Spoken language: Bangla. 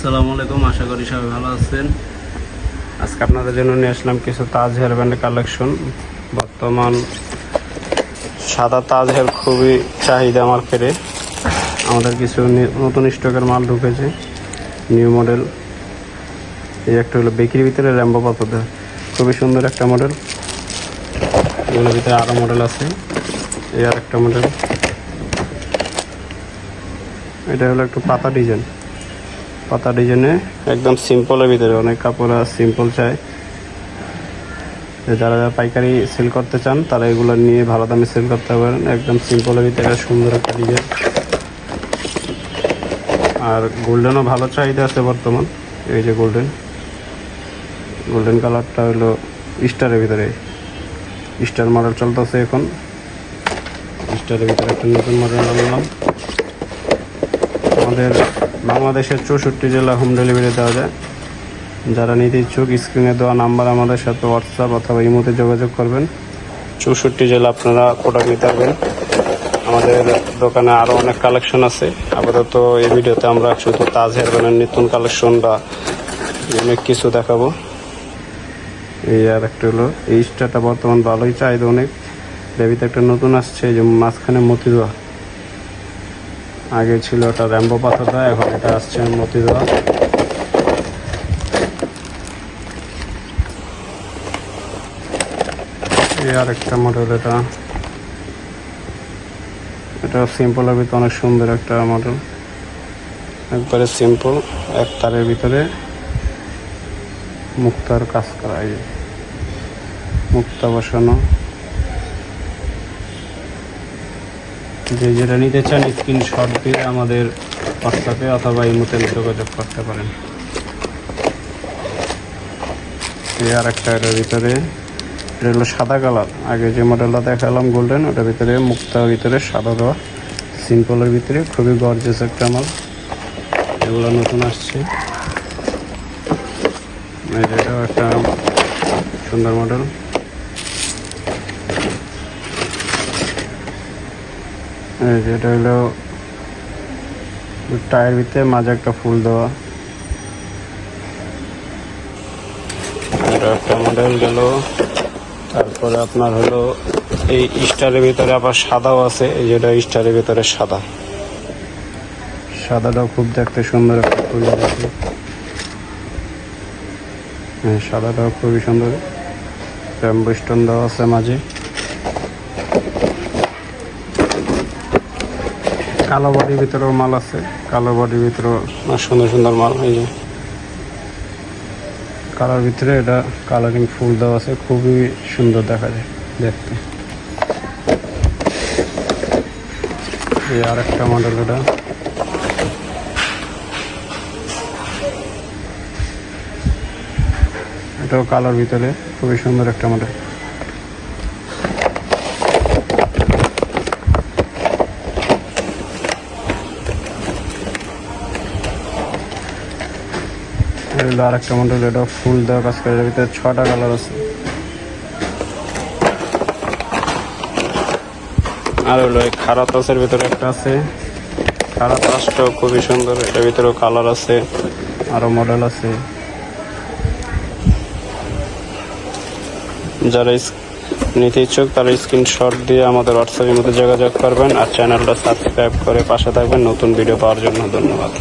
আসসালামু আলাইকুম, আশা করি সবাই ভালো আছেন। আজকে আপনাদের জন্য নিয়ে আসলাম কিছু তাজ হেয়ার ব্যান্ডের কালেকশন। বর্তমান সাদা তাজ হেয়ার খুবই চাহিদা মার্কেটে। আমাদের কিছু নতুন স্টকের মাল ঢুকেছে, নিউ মডেল। এই একটা হলো বেকির ভিতরে র্যাম্বো দেওয়া। খুবই সুন্দর একটা মডেল। এগুলোর ভিতরে আরও মডেল আছে। এই আর একটা মডেল। এটা হলো একটু পাতা ডিজাইন। পাতা ডিজাইনে, একদম সিম্পলের ভিতরে, অনেক কাপড় সিম্পল চাই। যারা যারা পাইকারি সেল করতে চান, তারা এগুলো নিয়ে ভালো দামে সেল করতে পারেন। একদম সিম্পলের ভিতরে সুন্দর একটা ডিজাইন আর গোল্ডেনও ভালো চাহিদা আছে বর্তমান। এই যে গোল্ডেন গোল্ডেন কালারটা হলো স্টারের ভিতরে। স্টার মডেল চলতেছে এখন। স্টারের ভিতরে একটা নতুন মডেল আনলাম। আমাদের বাংলাদেশের চৌষট্টি জেলা হোম ডেলিভারি দেওয়া যায়। যারা নিতে ইচ্ছুক স্ক্রিনে দেওয়া নাম্বার আমাদের সাথে হোয়াটসঅ্যাপ অথবা ইমোতে যোগাযোগ করবেন। চৌষট্টি জেলা আপনারা প্রোডাক্ট নিতে পারবেন। আমাদের দোকানে আরও অনেক কালেকশন আছে। আপাতত এই ভিডিওতে আমরা শুধু তাজ হেয়ারব্যান্ডের নতুন কালেকশন বা অনেক কিছু দেখাবো। এই আর একটা হলো, এই স্টারটা বর্তমান ভালোই চাহিদা অনেক। দেবিতে একটা নতুন আসছে যে মাঝখানে মতি দেওয়া আগে ছিল ওটা র্যাম্বো পাথরটা এখন এটা আসছে মতি দেওয়া এই আর একটা মডেল এটা। এটা সিম্পলের ভিতরে অনেক সুন্দর একটা মডেল। একবারে সিম্পল এক তারের ভিতরে মুক্তার কাজ করা মুক্তা বসানো। যে যেটা নিতে চান স্ক্রিনশট দিয়ে আমাদের হোয়াটসঅ্যাপে অথবা ইমোতে যোগাযোগ করতে পারেন। আর একটা এটার ভিতরে, এটা হলো সাদা কালার। আগে যে মডেলটা দেখালাম গোল্ডেন ওটার ভিতরে মুক্তার ভিতরে সাদা দেওয়া। সিম্পলের ভিতরে, খুবই গর্জেস একটা মাল। এগুলো নতুন আসছে। এটাও একটা সুন্দর মডেল এই যে এটা হলো টায়ার ভিতরে মাঝে একটা ফুল দেওয়া। এটা একটা মডেল গেল। তারপরে আপনার হলো এই স্টারের ভিতরে আবার সাদাও আছে, এই যেটা স্টারের ভিতরে সাদা। সাদাটাও খুব দেখতে সুন্দর একটা ফুল আছে হ্যাঁ সাদাটাও খুবই সুন্দর। র্যাম্বো দেওয়া আছে মাঝে। কালো বডির ভিতরেও মাল আছে কালো বডির ভিতরেও সুন্দর সুন্দর মাল এই যে। কালার ভিতরে এটা কালারিং ফুল দেওয়া আছে খুবই সুন্দর দেখা যায় দেখতে। এই আর একটা মডেল এটা। এটাও কালার ভিতরে খুবই সুন্দর একটা মডেল এগুলো আর একটা মডেল এটা ফুল দেওয়া কাজ করে এটার ভিতরে ছটা কালার আছে। আর হলো খারাপ তাসের ভিতরে একটা আছে। খারাপ তাসটাও খুবই সুন্দর এটার ভিতরেও কালার আছে। আরও মডেল আছে। যারা নিতে ইচ্ছুক তারা স্ক্রিনশট দিয়ে আমাদের হোয়াটসঅ্যাপের মধ্যে যোগাযোগ করবেন আর চ্যানেলটা সাবস্ক্রাইব করে পাশে থাকবেন। নতুন ভিডিও পাওয়ার জন্য ধন্যবাদ।